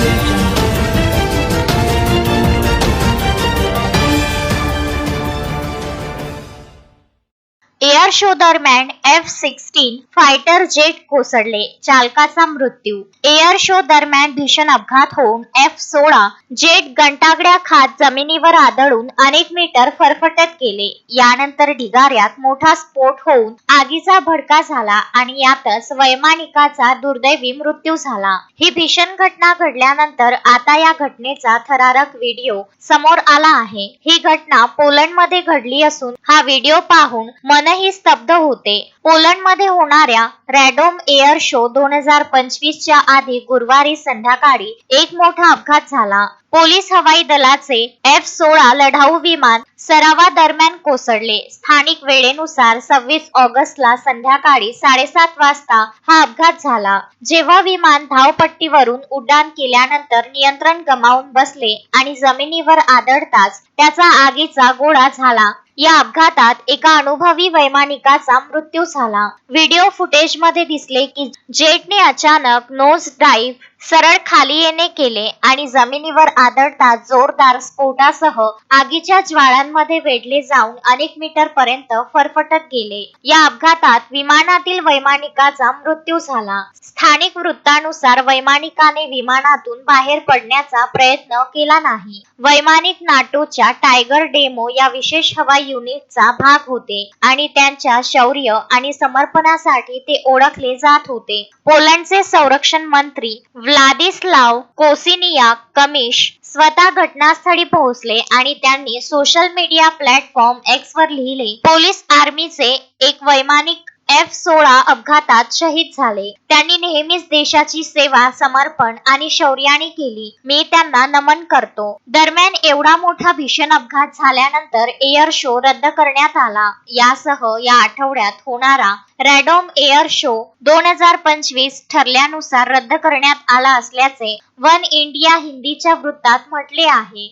Thank you. Air show दरम्यान F sixteen fighter jet कोसळले. चालकाचा मृत्यू. एअर शो दरम्यान भीषण अपघात होऊन एफ सोळा जेट गंटागड्या खात जमिनीवर आदळून अनेक मीटर फरफटत गेले. यानंतर ढिगाऱ्यात मोठा स्फोट होऊन आगीचा भडका झाला आणि यातच वैमानिकाचा दुर्दैवी मृत्यू झाला. ही भीषण घटना घडल्यानंतर आता या घटनेचा थरारक व्हिडिओ समोर आला आहे. ही घटना पोलंडमध्ये घडली असून हा व्हिडिओ पाहून मन मनही स्तब्ध होते. पोलंडमध्ये होणाऱ्या रॅडोम एअर शो दोन हजार पंचवीस च्या आधी गुरुवारी संध्याकाळी एक मोठा अपघात झाला. पोलीस हवाई दलाचे एफ सोळा लढाऊ विमान सरावा दरम्यान कोसळले. स्थानिक वेळेनुसार सव्वीस ऑगस्टला संध्याकाळी साडेसात वाजता हा अपघात झाला. जेव्हा विमान धावपट्टीवरून उड्डाण केल्यानंतर नियंत्रण गमावून बसले आणि जमिनीवर आदळताच त्याचा आगीचा गोळा झाला. या अपघातात एका अनुभवी वैमानिकाचा मृत्यू झाला. व्हिडिओ फुटेजमध्ये दिसले की जेटने अचानक नोज ड्राईव्ह सरळ खाली येणे केले आणि जमिनीवर आदळता जोरदार स्फोटासह आगीच्या ज्वाळांमध्ये वेढले जाऊन अनेक मीटर पर्यंत फरफटत गेले. या अपघातात विमानातील वैमानिकाचा मृत्यू झाला. स्थानिक वृत्तानुसार वैमानिकाने विमानातून बाहेर पडण्याचा प्रयत्न केला नाही. वैमानिक नाटोच्या टायगर डेमो या विशेष हवाई युनिटचा भाग होते आणि त्यांच्या शौर्य आणि समर्पणासाठी ते ओळखले जात होते. पोलंडचे संरक्षण मंत्री व्लादिस्लाव कोसिनिया कमिश स्वतः घटनास्थळी पोहोचले आणि त्यांनी सोशल मीडिया प्लॅटफॉर्म एक्स वर लिहिले. पोलीस आर्मीचे एक वैमानिक एफ सोळा अपघातात शहीद झाले. त्यांनी नेहमीच देशाची सेवा समर्पण आणि शौर्याने केली. मी त्यांना नमन करतो. दरम्यान एवढा मोठा भीषण अपघात झाल्यानंतर एअर शो रद्द करण्यात आला. यासह या आठवड्यात होणारा रॅडोम एअर शो दोन हजार पंचवीस ठरल्यानुसार रद्द करण्यात आला असल्याचे वन इंडिया हिंदीच्या वृत्तात म्हटले आहे.